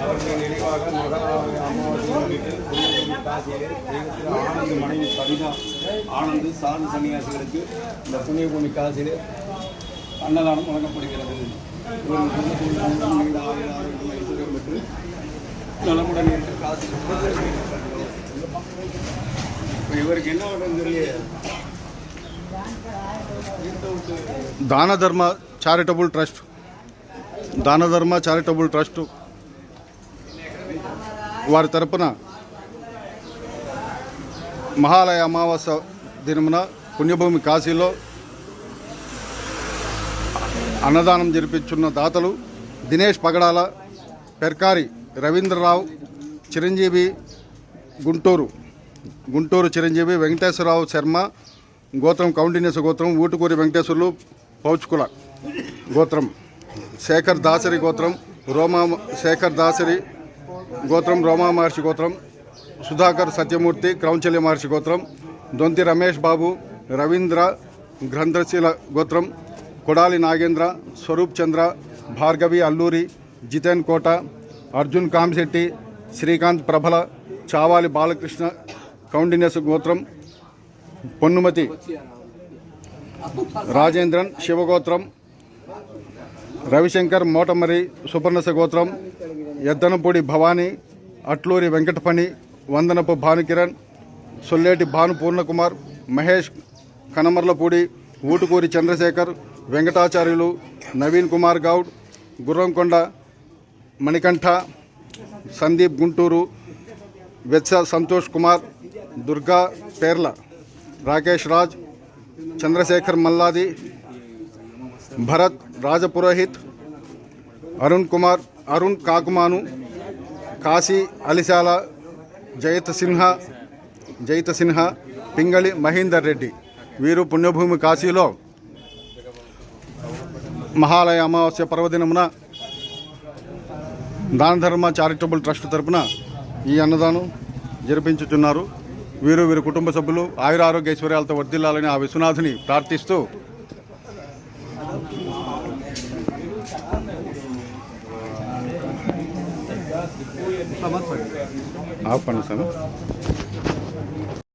அவர்கள் நினைவாக மகளாவை ஆனந்த் மனைவி கவிதா ஆனந்து சாது சன்னியாசிகளுக்கு இந்த புண்ணிய பூமி காசிலே அன்னதானம் வழங்கப்படுகிறது ஆயிரம் பெற்று நலமுடன் என்று காசு దాన ధర్మ చారిటబుల్ ట్రస్ట్. దాన ధర్మ చారిటబుల్ ట్రస్ట్ వారి తరపున మహాలయ అమావాస్య దినమున పుణ్యభూమి కాశీలో అన్నదానం జరిపించున్న దాతలు దినేష్ పగడాల పెర్కారి రవీంద్రరావు చిరంజీవి గుంటూరు. గుంటూరు చిరంజీవి వెంకటేశ్వరరావు శర్మ గోత్రం కౌండిన్యస గోత్రం ఊటుకూరి వెంకటేశ్వర్లు పౌచుకుల గోత్రం శేఖర్ దాసరి గోత్రం రోమా శేఖర్ దాసరి గోత్రం రోమా మహర్షి గోత్రం సుధాకర్ సత్యమూర్తి క్రౌంచల్య మహర్షి గోత్రం దొంతి రమేష్ బాబు రవీంద్ర గ్రంథశీల గోత్రం కొడాలి నాగేంద్ర స్వరూప్ చంద్ర భార్గవి అల్లూరి జితేన్ కోట అర్జున్ కామిశెట్టి శ్రీకాంత్ ప్రభల చావాలి బాలకృష్ణ కౌండిన్యస్ గోత్రం పొన్నుమతి రాజేంద్రన్ శివగోత్రం రవిశంకర్ మోటమరి సుపర్ణస గోత్రం ఎద్దనపూడి భవానీ అట్లూరి వెంకటపణి వందనపు భానుకిరణ్ సొల్లేటి భాను పూర్ణకుమార్ మహేష్ కనమర్లపూడి ఊటుకూరి చంద్రశేఖర్ వెంకటాచార్యులు నవీన్ కుమార్ గౌడ్ గుర్రంకొండ మణికంఠ సందీప్ గుంటూరు వెత్స సంతోష్ కుమార్ దుర్గా పేర్ల రాకేష్ రాజ్ చంద్రశేఖర్ మల్లాది భరత్ రాజపురోహిత్ అరుణ్ కుమార్ అరుణ్ కాకుమాను కాశీ అలిశాల జయత సిన్హా జయత సిన్హా పింగళి మహేందర్ రెడ్డి. వీరు పుణ్యభూమి కాశీలో మహాలయ అమావాస్య పర్వదినమున దాన ధర్మ చారిటబుల్ ట్రస్ట్ తరపున ఈ అన్నదానం జరిపించుచున్నారు. వీరు వీరి కుటుంబ సభ్యులు ఆయుర ఆరోగ్య ఐశ్వర్యాలతో వర్ధిల్లాలని ఆ విశ్వనాథుని ప్రార్థిస్తూ ఆపండి సార్.